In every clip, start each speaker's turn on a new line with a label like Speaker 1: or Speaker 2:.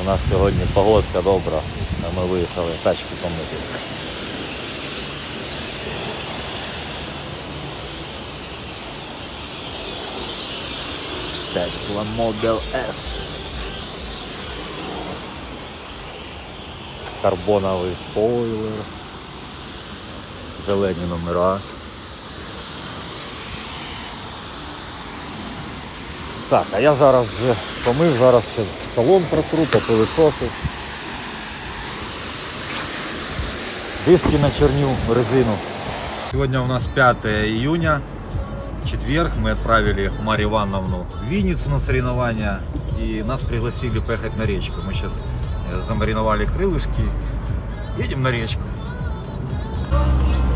Speaker 1: У нас сьогодні погодка добра, а ми виїхали тачки помити. Tesla Model S. Карбоновий спойлер. Зелені номера. Так, а я зараз вже помив, зараз ще салон протру, попилисосив. Диски начерню резину. Сегодня у нас 5 июня, четверг. Мы отправили Марию Ивановну в Винницу на соревнования. И нас пригласили поехать на речку. Мы сейчас замариновали крылышки. Едем на речку.
Speaker 2: I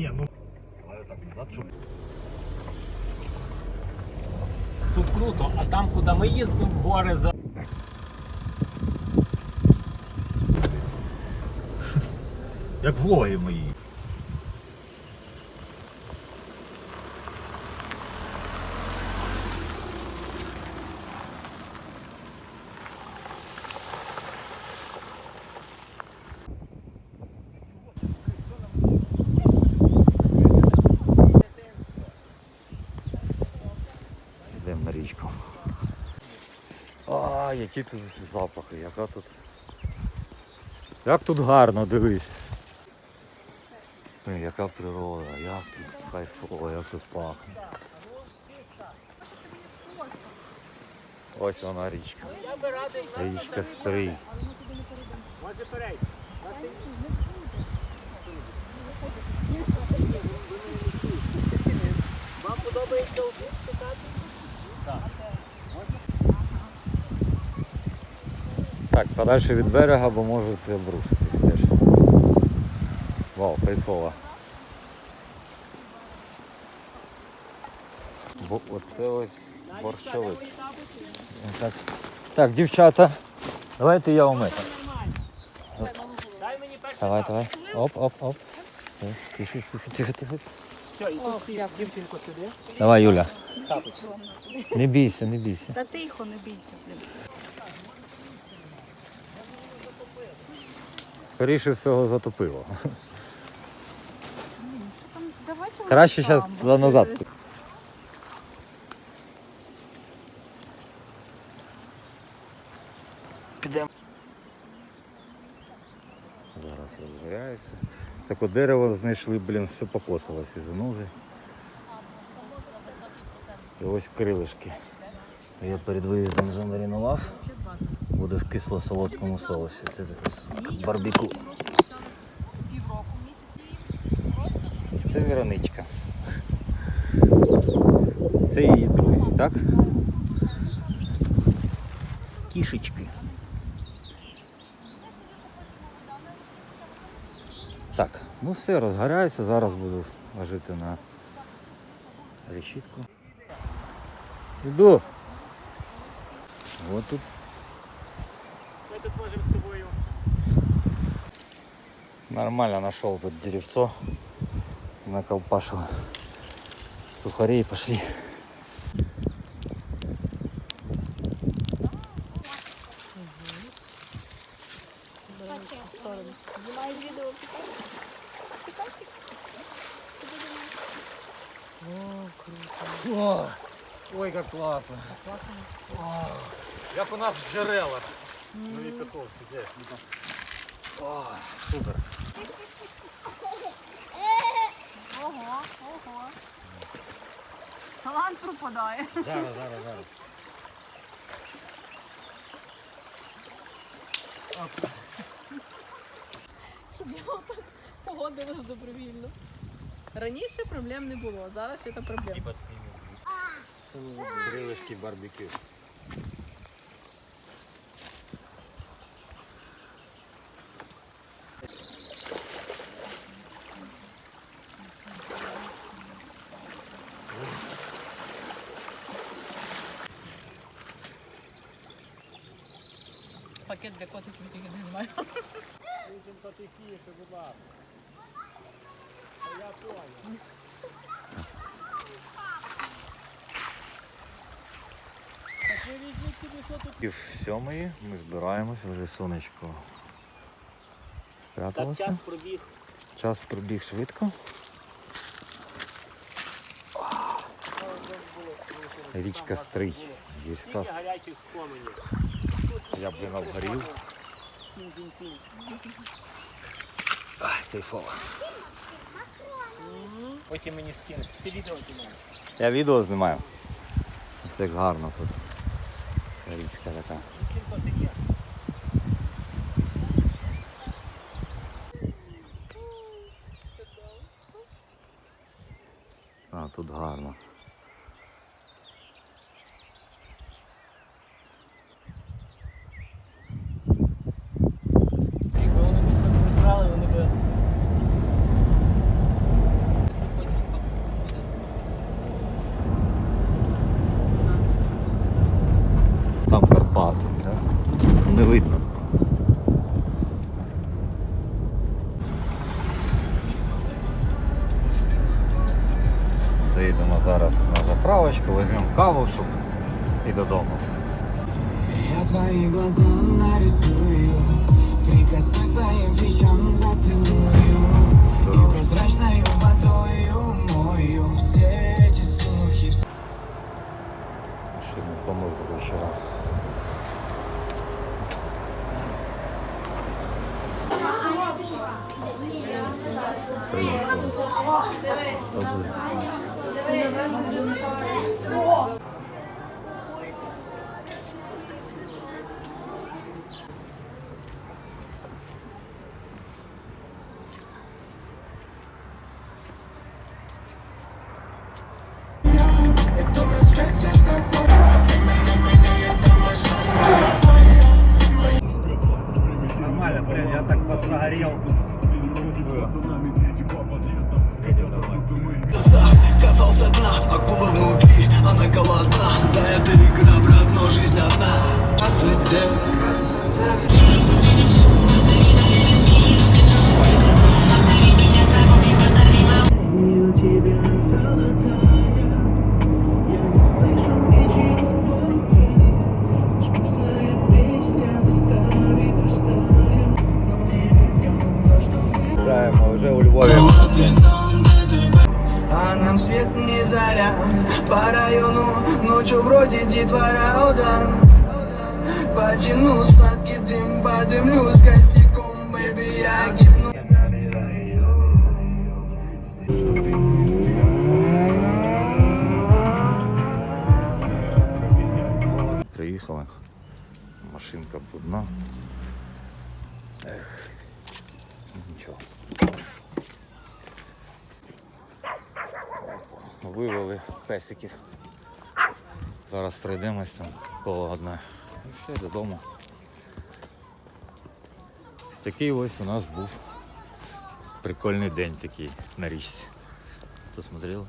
Speaker 3: Не,
Speaker 1: ну так назад, щоб
Speaker 4: Тут круто, а там, куди ми їздимо, в гори за.
Speaker 1: як влоги мої. А, які тут запахи, яка тут. Як тут гарно, дивись. Яка природа, як тут кайфово, як тут пахне. Ось вона річка. Річка Стрий.
Speaker 4: Вам подобається обід шукати?
Speaker 1: Так, подальше від берега, бо можете обрушитись теж. Вау, кайфово. Бо оце ось борщовик. Так, так, дівчата, давайте я вам.
Speaker 4: Дай мені перший
Speaker 1: Давай, давай. Оп, оп, оп. Тихо, тихо, тихо, тихо.
Speaker 4: Все, і тут дівчинку сюди.
Speaker 1: Давай, Юля. Не бійся, не бійся.
Speaker 5: Та тихо, не бійся, блін.
Speaker 1: Скоріше всього затопило. Краще зараз назад.
Speaker 4: Підемо.
Speaker 1: Зараз розгоряється. Так от дерево знайшли, блін, все покосилось із занузи. І ось крилишки. Я перед виїздом замаринував. Буде в кисло-солодкому соусі. Це барбіку. Це Віроничка. Це її друзі, так? Кішечки. Так, ну все, розгоряється. Зараз буду ложити на решітку. Іду. От тут
Speaker 4: тут можемо з тобою.
Speaker 1: нормально нашел тут деревцо. Наколпашил сухарей пошли. О, ой, как классно. Як у нас в джерелах. Нові катовці, де? О, супер.
Speaker 5: Ого, ого. Талант пропадає.
Speaker 1: Зараз, зараз, зараз.
Speaker 5: Щоб я отак погодилась добровільно.
Speaker 6: Раніше проблем не було, зараз це проблема.
Speaker 1: Крылышки барбекю.
Speaker 6: Пакет для котиків тільки не знаю.
Speaker 1: Пів сьомої ми збираємося, вже сонечко
Speaker 4: Так
Speaker 1: спряталося.
Speaker 4: час пробіг.
Speaker 1: Час пробіг швидко. Річка Стрий, гірська.
Speaker 4: Скільки гарячих споменів.
Speaker 1: Я блин обгорів. Ай, кайфово.
Speaker 4: Потім мені скинеш. Ти відео знімаєш.
Speaker 1: Я відео знімаю. Ось як гарно тут. Річка така. А, тут гарно.
Speaker 4: Якби вони б сьогодні не срали, вони б
Speaker 1: Карпати. Да? Не видно. Заїдемо зараз на заправочку, візьмемо каву, щоб і додому.
Speaker 2: Я твої глаза
Speaker 1: Приїхали. Добре.
Speaker 7: Она голодна Да это игра, брат, но жизнь одна. Красоте,
Speaker 1: Приїжджаємо
Speaker 7: ночью вроде детвора Ода Потяну сладкий дым, подымлюсь косяком Бэби, я гибну
Speaker 1: Приїхали. Машинка брудна. Ех. Нічого. Вивели песиків. Зараз пройдемось там коло одне. І все, додому. Такий ось у нас був прикольний день такий на річці. Хто смотрел?